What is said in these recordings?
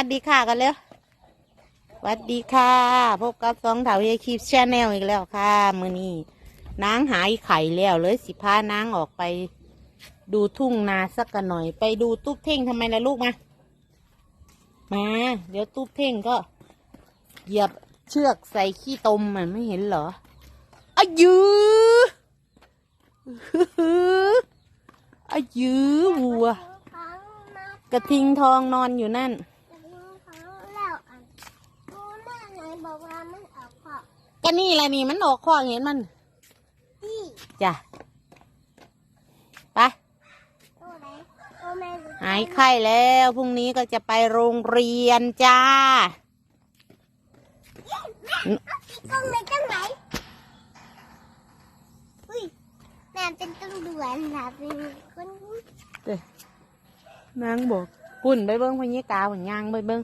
วัสดีค่ะกันแล้วสวัสดีค่ะ พบกับสองเถาเยคีฟชแนลอีกแล้วค่ะมือนี้นางหายไข่แล้วเลยสิพานางออกไป ดูทุ่งนาสักกันหน่อย ไปดูตุ๊บเท่งทำไมล่ะลูกมา มา เดี๋ยวตุ๊บเท่งก็ เหยียบเชือกใส่ขี้ตมมันไม่เห็นเหรออายือายือวัว กระทิงทองนอนอยู่นั่น ก็นี่แหละนี่มันออกข้อเห็นมันจ้ะ ไปหายไข้แล้วพรุ่งนี้ก็จะไปโรงเรียนจ้าต้องไปตั้งไหนอุ้ยแม่เป็นต้องด่วนค่ะเป็นคนนางบอกปุ่นไปเบิ้งพญกาหันยางไปเบิ้ง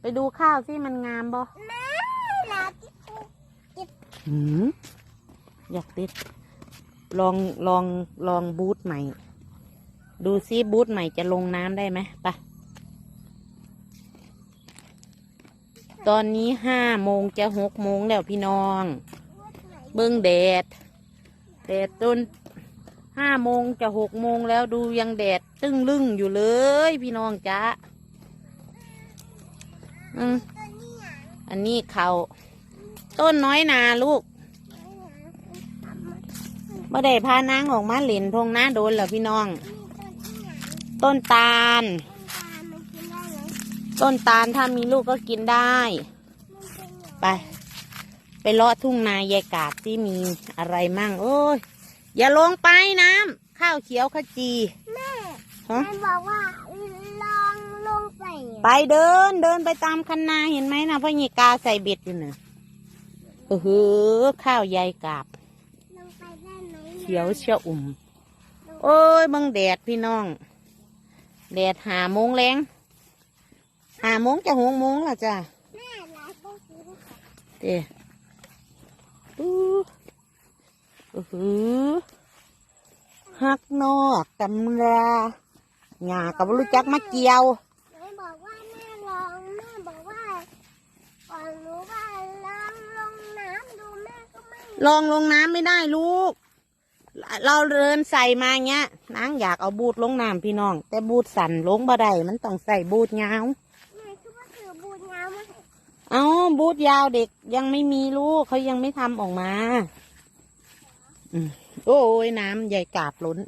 ไปดูข้าวสิมันงามบ่แม่ลาที่ปู หืมอยากติด ลองลองลองบูทใหม่ ดูซิบูทใหม่จะลงน้ำได้ไหมไปตอนนี้ห้าโมงจะหกโมงแล้วพี่น้อง เบิ้งแดดแดดต้นห้าโมงจะหกโมงแล้วดูยังแดดตึ้งลึ่งอยู่เลย พี่น้องจ้าอืมอันนี้เขา ต้นน้อยนาลูกเมื่อได้พานางออกมาเหรนทงหน้าโดนเหรอพี่น้อง ต้นตาล ต้นตาลถ้ามีลูกก็กินได้ ไป ไปเลาะทุ่งนายายกาดที่มีอะไรมั่ง โอ้ย อย่าลงไปน้ำข้าวเขียวขจีแม่ฮะแม่บอกว่าลองลงไป ไปเดินเดินไปตามคันนาเห็นไหมนะพ่อหญิกาใส่เบ็ดอยู่น่ะ เออหือข้าวยายกาบลงไปได้ไหมเขียวเชี่ยวอุ่ม โอ้ยเบังแดดพี่น้อง แดดหาโมงแรงหาโมงจะหกโมงและจ้ะแม่ลาต้องซื้อเด้อู้อื้อหือฮักนอกตำราหยากับรู้จักมาเกี่ยว แม่บอกว่าแม่ลองแม่บอกว่าก่อนรู้ว่าลองลงน้ำดูแม่ก็ไม่ ลองลงน้ำไม่ได้ลูก เราเดินใส่มาเงี้ยนางอยากเอาบูดลงน้ำพี่น้อง แต่บูดสั่นลงบ่ได้มันต้องใส่บูดยาวแม่คิดว่าถือบูญยาวมาให้เอาบูดยาวเด็กยังไม่มีลูกเขายังไม่ทำออกมาอืมโอ้ยน้ำใหญ่กาบล้น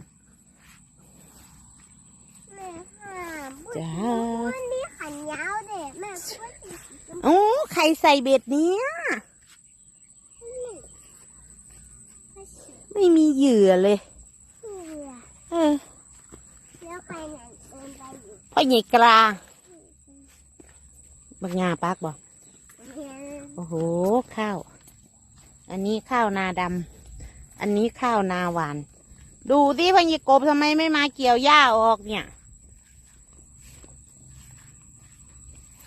แม่ค่ะบูญจ้ามันมีขันยาวเด็แม่คิดว่าสีชมโอ้ใครใส่เบ็ดเนี้ย พูก็สี ไม่มีเหยื่อเลยเหลือเออแล้วไปไหนเดินไปอยู่พ่อใหญ่กลาบักงาปากบอกเฮียโอ้โห ข้าว อันนี้ข้าวนาดำ อันนี้ข้าวนาหวาน ดูที่พญิกบทำไมไม่มาเกี่ยวหญ้าออกเนี่ย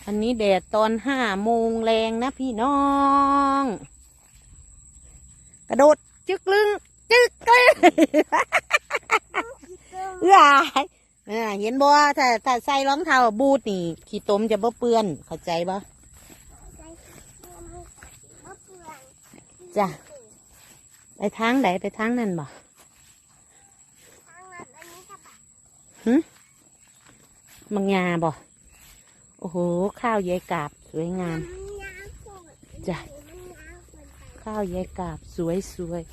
อันนี้แดดตอนห้าโมงแรงนะพี่น้อง กระโดดจึกลึง จึกลึงเอ้ยเออเห็นบ่ถ้าถ้าใส่รองเท้าบูทนี่ ขี้ตมจะบ่เปื้อน เข้าใจบ่จ้ะไปทางไหนไปทางนั้นบ่ทางนั้นอันนี้จะแบบมังงาบ่โอ้โห ข้าวยายกาบสวยงามมันยาวเกินจ้ะมันยาวเกินไปข้าวยายกาบสวยสวย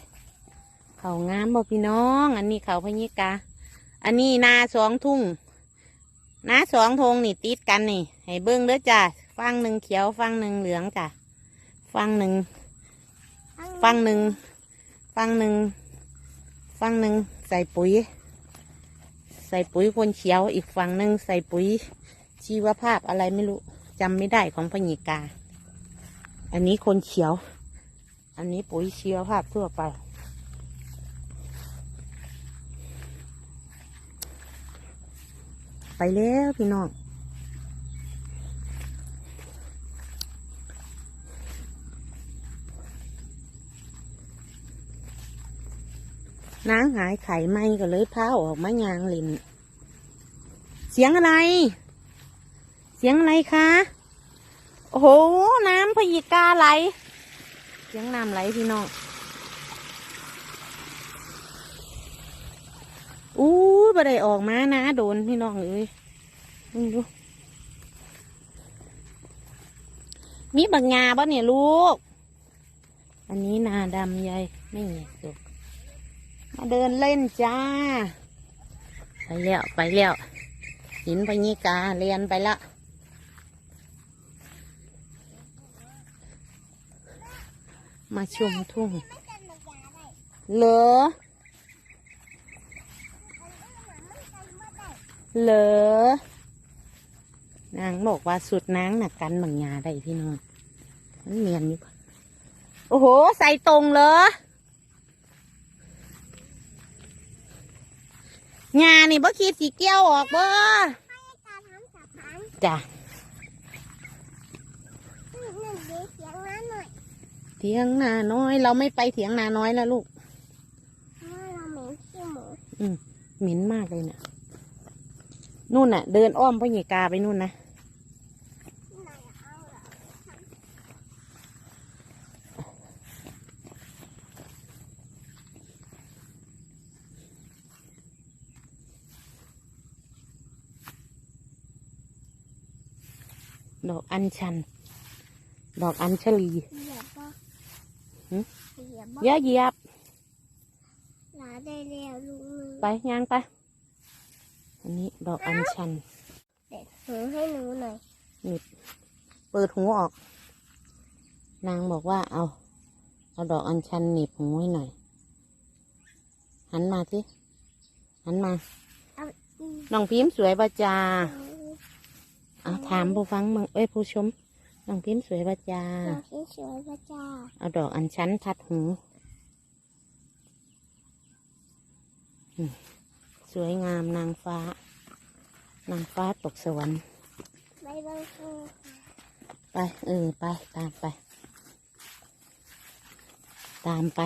เขางามบ่พี่น้อง อันนี้เขาพญิกา อันนี้นาสองทุ่งนาสองทงนี่ติดกันนี่ ให้เบิ้งเด้อจ้ะฟังหนึ่งเขียวฟังหนึ่งเหลืองจ้ะฟังหนึ่งฟังหนึ่งฟังหนึ่งฟังหนึ่งใส่ปุ๋ย ใส่ปุ๋ยคนเขียวอีกฝั่งหนึ่งใส่ปุ๋ย ชีวภาพอะไรไม่รู้จำไม่ได้ของพญิกา อันนี้คนเขียว อันนี้ปุ๋ยชีวภาพทั่วไป ไปแล้วพี่น้องนางหายไข่ไหมก็เลยพาออกมายางลินเสียงอะไร เสียงอะไรคะ โอ้โห น้ำพยิกาไหล เสียงน้ำไหลพี่น้อง อบะได้ออกมานะโดนพี่น้องเอ้ยมึงดูมีบักงาบ่เนี่ยลูก อันนี้นาดำใหญ่ไม่เงี้ยลูกมาเดินเล่นจ้า ไปแล้ว ไปแล้วหินพญิกาเรียนไปละมาชมทุ่ง เหรอ มันเป็นมาได้ เหรอนางบอกว่าสุดนางน่ะกันบางยาได้พี่น้องมันเนียนอยู่ปะโอ้โห ใส่ตรงเหรองานี่บ่คิดสีเกี้ยวออกบ่ให้การทำสะพานจ้ะนี่หนึ่งเดียวเสียงนั้นหน่อยเถียงนาน้อย เราไม่ไปเถียงนาน้อยแล้วลูกเพราะว่าเราเหม็นขี้หมูเหม็นมากเลยน่ะ นู่นน่ะ เดินอ้อมพญิกาไปนู่นนะที่ไหนเอาเหรอดอกอัญชัน ดอกอัญชลีเหยียบบ่หึเหยียบบ่เยอะเหยียบหลาได้แล้วลุงมือไปย่างไปอั นนี้ดอกอัญชันเด็ดหูให้หนูหน่อยเปิดหูออก นางบอกว่าเอา เอาดอกอัญชันหนีบหูให้หน่อย หันมาสิหันมาเอาอีกน้องพิมพ์สวยบาจาเอาถามผู้ฟังมึงเอ้ยผู้ชมน้องพิมพ์สวยบาจาเราคิดสวยพระเจ้าเอาดอกอัญชันทัดหูอืม สวยงามนางฟ้า นางฟ้าตกสวรรค์ไม่ต้องพูดไปเออไปตามไป ตามไป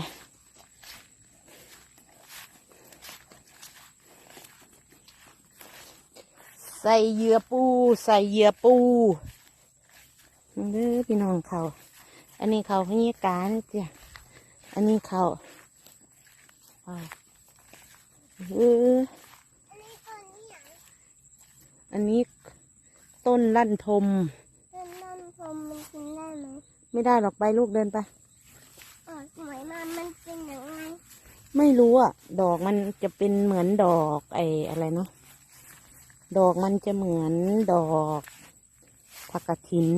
ใส่เหยื่อปู ใส่เหยื่อปูเด้อพี่น้องเขา อันนี้เขาพญิกาเนี่ยจ้ะอันนี้เขาอ่า เอออันนี้ตัวนี้อย่างอันนี้ต้นลั่นทม ต้นนั่นพรมมันกินได้ไหมไม่ได้หรอกไปลูกเดินไปเออสวยมากมันเป็นอย่างไรไม่รู้อะ ดอกมันจะเป็นเหมือนดอกไอ้อะไรเนาะดอกมันจะเหมือนดอกผักกระถิน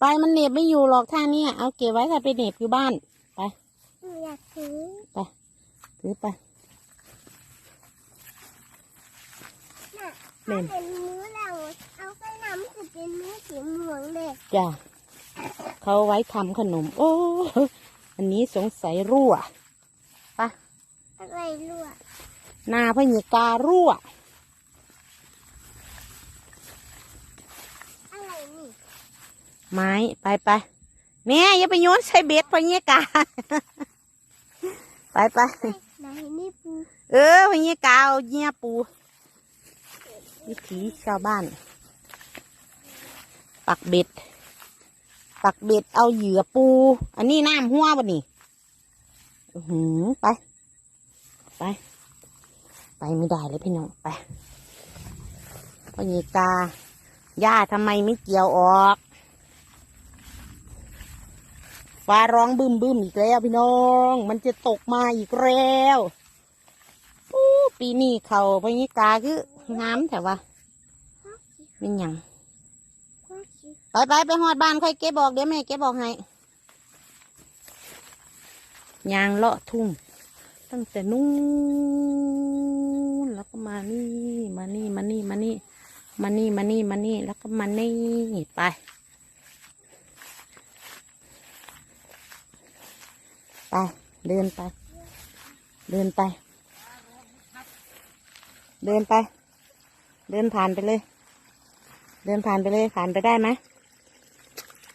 ไปมันเหน็บไม่อยู่หรอกท่าเนี้ยเอาเก็บไว้ถ้าไปเหน็บอยู่บ้าน ไปหนูอยากซื้อถือไป น่ะเล่นเป็นมื้อเราเอาไปน้ำจะเป็นมื้อสีม่วงเลยจ้ะเขาไว้ทำขนม โอ้ อันนี้สงสัยรั่วอะไรรั่วหนาพญิการั่วอะไรนี่ไม้ไปไปแม่อย่าไปโยนใส่เบ็ดพญิกาไปไปไหนนี่ปูเออพญิกาเอาเงี้ยปู วิถีชาวบ้าน ปักเบ็ด ปักเบ็ดเอาเหยื่อปู อันนี้น้ำหัวบ่นี่หือไป ไป ไปไม่ได้เลยพี่น้องไปพญิกาย่าทำไมไม่เกี่ยวออกฟ้าร้องบึ้มบึ้มอีกแล้วพี่น้อง มันจะตกมาอีกแล้ว ปีนี้เขาพญิกาคือ น้ำแต่ว่าเป็นหยังข้าวสีไปไปไปหอดบ้านค่อยเก็บบอกเดี๋ยวแม่เก็บบอกให้ยางเลาะทุ่ง ตั้งแต่นู้นแล้วก็มานี่มานี่มานี่มานี่มานี่มานี่มานี่แล้วก็มานี่ไปไปเดินไป เดินไป เดินไป เดินผ่านไปเลย เดินผ่านไปเลย ผ่านไปได้ไหม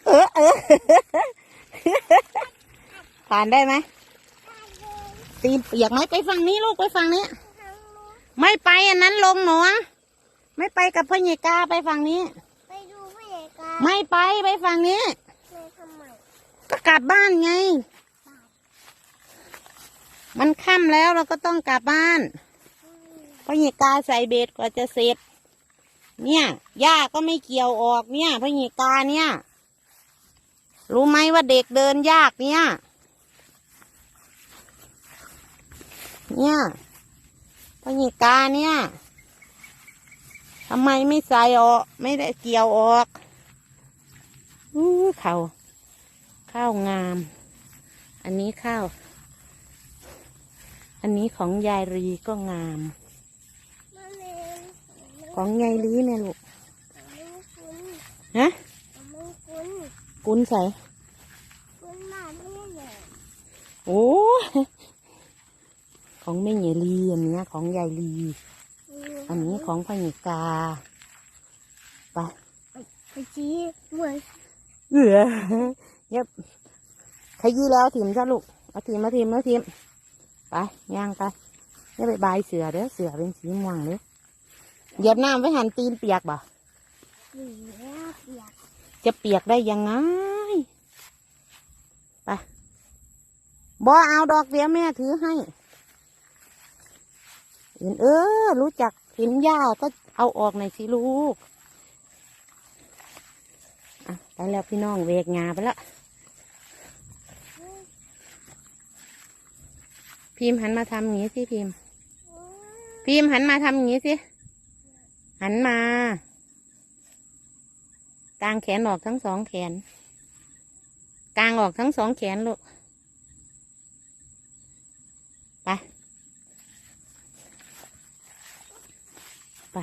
เออเออผ่านได้ไหมได้เลยตีนเปียกไหมไปฝั่งนี้ลูกไปฝั่งนี้ทางนู้นไม่ไปอันนั้นลงหนองไม่ไปกับพ่อใหญ่กาไปฝั่งนี้ ไปดูไม่ไปไปฝั่งนี้แม่ทำไมก็กลับบ้านไง มันค่ำแล้วเราก็ต้องกลับบ้านเพระหญิกาใส่เบ็ดกว่าจะเสร็จ เนี่ยหญ้าก็ไม่เกี่ยวออกเนี่ยพระหญิกาเนี่ย รู้ไหมว่าเด็กเดินยากเนี่ย เนี่ยพระหญิกาเนี่ยทำไมไม่ใส่ออก ไม่ได้เกี่ยวออกอู้เขาข้าวงาม อันนี้ข้าว อันนี้ของยายรีก็งาม ของยายรีเนี่ยลูกไม่คุ้นฮะไม่คุ้นกุนใส่คุ้นมากไม่เลยโอ้ยของแม่ยายรีอันเนี้ยของยายรีอันนี้ของพญิกาไปไปชี้เหมือนเอือเย็บขยี้แล้วถิมจ้ะลูกเอาถิมมาถิมมาถิมไปย่างไปอย่าไปบายเสือเด้อเสือเป็นสีม่วงเลย เหยียบน้ำไว้หันตีนเปียกบ่เปียกจะเปียกได้ยังไงไปบอเอาดอกเดียวแม่ถือให้เห็นเออ รู้จักเห็นหญ้าก็เอาออกหน่อยสิลูกอะไปแล้วพี่น้องเวกงาไปล้วพิมพ์หันมาทำอย่างนี้สิพิมพ์พิมพ์หันมาทำอย่างนี้สิ หันมากางแขนออกทั้งสองแขน กางออกทั้งสองแขนลูกไป ไป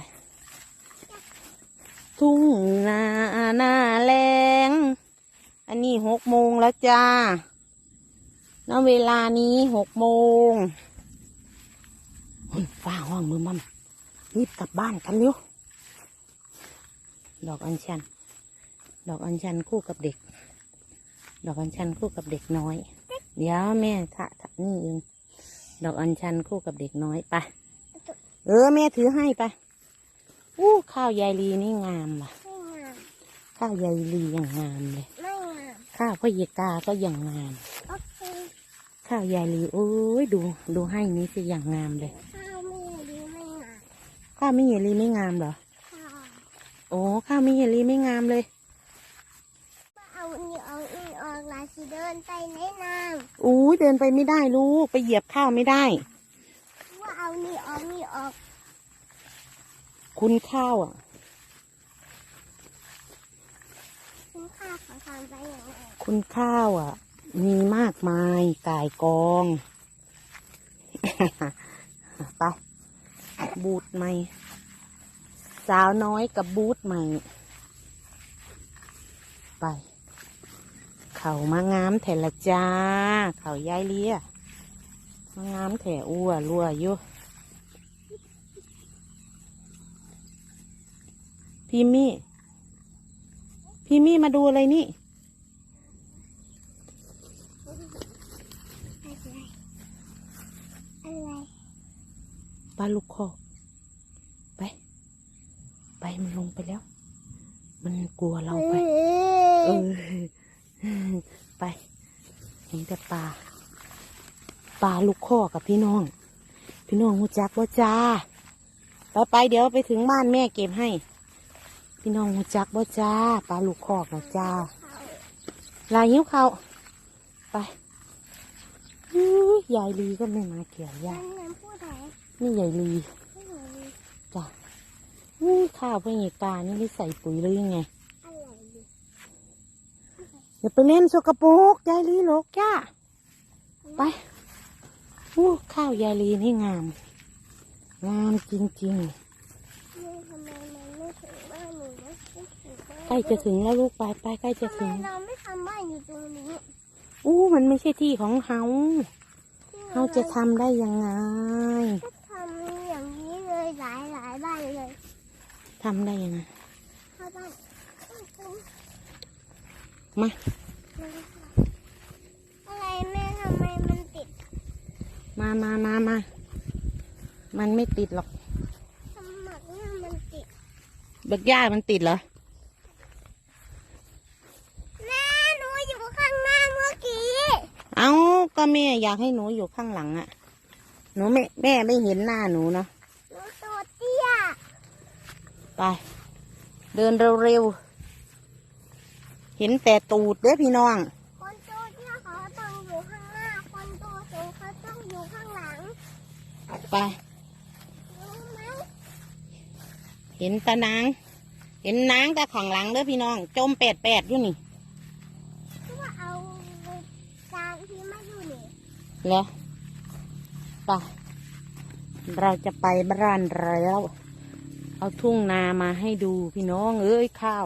ทุ่งนาหน้าแรงอันนี้หกโมงแล้วจ้าณเวลานี้หกโมงฟ้าห้องมือมั่มรีบกลับบ้านกันเร็ว ดอกอัญชัน ดอกอัญชันคู่กับเด็ก ดอกอัญชันคู่กับเด็กน้อย เดี๋ยวแม่ทะทะนี่เอง ดอกอัญชันคู่กับเด็กน้อยไป เออแม่ถือให้ไป อู้ข้าวยายลีนี่งามว่ะไม่งามข้าวยายลีอย่างงามเลยไม่งามข้าวพ่อเยกาก็อย่างงามโอเคข้าวยายลีโอ้ยดูดูให้นี้สิอย่างงามเลย ข้าวไม่ดีไม่งาม ข้าวไม่เยลีไม่งามเหรอข้าว โอ้ข้าวไม่เยลีไม่งามเลยเอานี่ออกนี่ออกลาสิเดินไปในน้อู้ยเดินไปไม่ได้ลูกไปเหยียบข้าวไม่ได้ำว่าเอานี่ออกนี่ออก คุณข้าวอะ คุณค่าของทำไปอย่างไรคุณข้าวอะ มีมากมายก่ายกอง ไปบูทใหม่ สาวน้อยกับบูทใหม่ ไป เขามางามแถละจ้า เขาย้ายเลียมางามแถอ้วรัวอยู่พี่มี่ พี่มี่มาดูอะไรนี่ อะไรอะไรปลาลูกคอกไป ไปมันลงไปแล้ว มันกลัวเราไป เออ ไป เห็นแต่ปลา ปลาลูกคอกับพี่น้อง พี่น้องหูจักว่าจ้า ไปไปเดี๋ยวไปถึงบ้านแม่เก็บให้ พี่น้องหูจักว่าจ้า ปลาลูกคอกนะจ้า ลายยิ้วเขาไปอุ๊ยยายลีก็ไม่มาเกี่ยวยานั่นนั่นพูดไหนนี่ยายลีไม่รู้จ้ะ นี่ข้าวเพื่อนกานี่ไม่ใส่ปุ๋ยหรือยังไงอะไรดิอย่าไปเล่นสกปรกยายลีโลกจ้าไปอู้ข้าวยายลีนี่งาม งามจริงแม่ทำไมมันไม่ถึงบ้านหนูนะไม่ถึงบ้านๆใกล้จะถึงแล้วลูกไปไปใกล้จะทำไมถึงเราไม่ทำบ้านอยู่ตรงนี้อู้มันไม่ใช่ที่ของเฮาที่เฮาจะทำได้ยังไง ทำได้ยังไงมาอะไรแม่ทำไมมันติด มามามามา มันไม่ติดหรอกหมักหญ้มันติดบักยามันติดเหรอแม่หนูอยู่ข้างหน้าเมื่อกี้ เอาก็แม่อยากให้หนูอยู่ข้างหลังอะหนูแม่แม่ไม่เห็นหน้าหนูเนาะหนูตตี ไป เดินเร็วๆ เห็นแต่ตูดเด้อพี่น้อง คนตัวเตี้ยเขาต้องอยู่ข้างหน้า คนตัวสูงเขาต้องอยู่ข้างหลัง ไป รู้ไหมเห็นตะนาง เห็นนางแต่ข้างหลังเด้อพี่น้อง จมแปดแปดอยู่นี่คือว่าเอาจานที่มาอยู่นี่เหรอไป เราจะไปบ้านแล้ว เอาทุ่งนามาให้ดูพี่น้องเอ้ยข้าว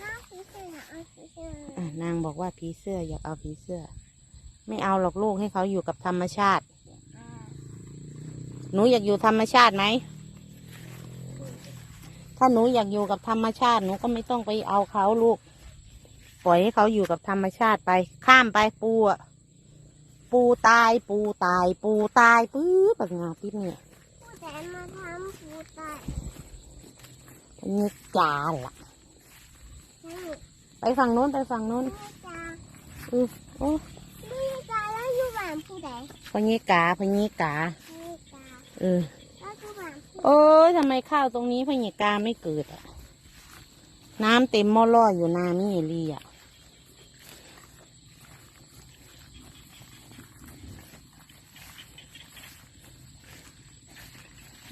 น้าสีเสื้อเอาสีเสื้ออะนางบอกว่าผีเสื้ออยากเอาผีเสื้อ ไม่เอาหรอกลูกให้เขาอยู่กับธรรมชาติอ่าหนูอยากอยู่ธรรมชาติไหม ถ้าหนูอยากอยู่กับธรรมชาติหนูก็ไม่ต้องไปเอาเขาลูก ปล่อยให้เขาอยู่กับธรรมชาติไป ข้ามไปปูอะปูตายปูตาย ปูตายปื๊บแบบงาติดเนี่ย ผู้แดนมาทำผู้ตายนี่จานล่ะ นี่ไปฝั่งโน้นไปฝั่งโน้นนี่จ้าเออโอ้นี่จ้าแล้วอยู่บ้านผู้ใดพญิกาพญิกานี่จ้าเออแล้วอยู่บ้านผู้โอ้ยทำไมข้าวตรงนี้พญิกาไม่เกิดอะน้ำเต็มหม้อล่ออยู่นามิเอรีอะ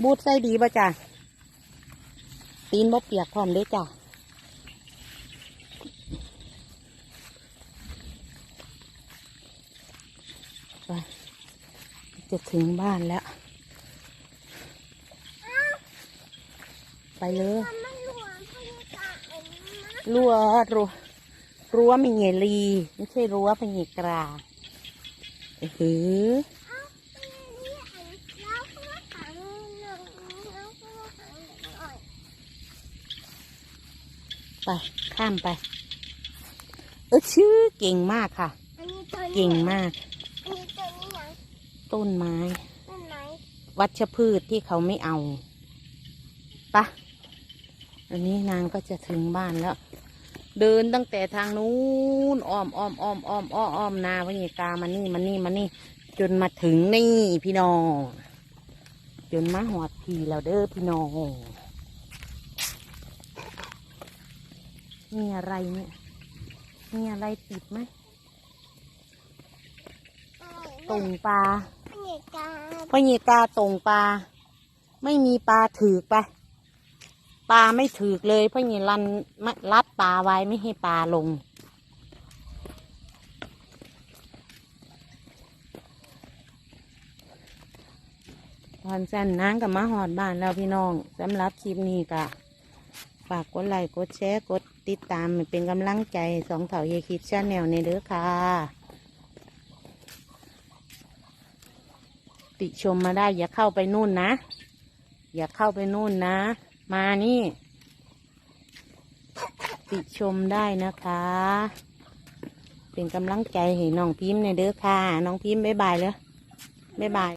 บูดใส่ดีป่ะจ้ะตีนบ่เปียกพร้อมเด้จ้ะไปจะถึงบ้านแล้ว ไปเลยรั่วรั่วรั้วรั้วมิเงลีไม่ใช่รั้วพญิกราเออหือ เอ้านี่อันแล้วก็มาขังหนึ่งแล้วก็มาขังหนึ่งอ่อย ไป ข้ามไป เออชื่อเก่งมากค่ะ อันนี้ตัวนี้เก่งมาก อันนี้ตัวนี้นะต้นไม้ ต้นไม้วัชพืชที่เขาไม่เอาปะอันนี้นางก็จะถึงบ้านแล้ว เดินตั้งแต่ทางนู้นอ้อมอ้อมอ้อมอ้อมอ้อมอ้อมนาพญิกามานี่มานี่มานี่ จนมาถึงนี่พี่น้อง จนมาหอดพีแล้วเด้อพี่น้อง มีอะไรเนี่ย มีอะไรติดไหมตรงปลาอันนี้กาพอยีกาตรงปลา ไม่มีปลาถือกไป ปลาไม่ถือกเลยเพราะยีรันมะรัดปลาไว้ไม่ให้ปลาลง ตอนสั้นนางกับมาหอดบ้านแล้วพี่น้องสำหรับคลิปนี้ก็ฝากกดไลค์กดแชร์กด ติดตามเป็นกำลังใจสองเถาเยคิดชาแนลในเด้อค่ะ ติชมมาได้ อย่าเข้าไปนู่นนะ อย่าเข้าไปนู่นนะ มานี่ ติชมได้นะคะ เป็นกำลังใจให้น้องพิมพ์ในเด้อค่ะ น้องพิมพ์บ๊ายบายเลยบ๊ายบาย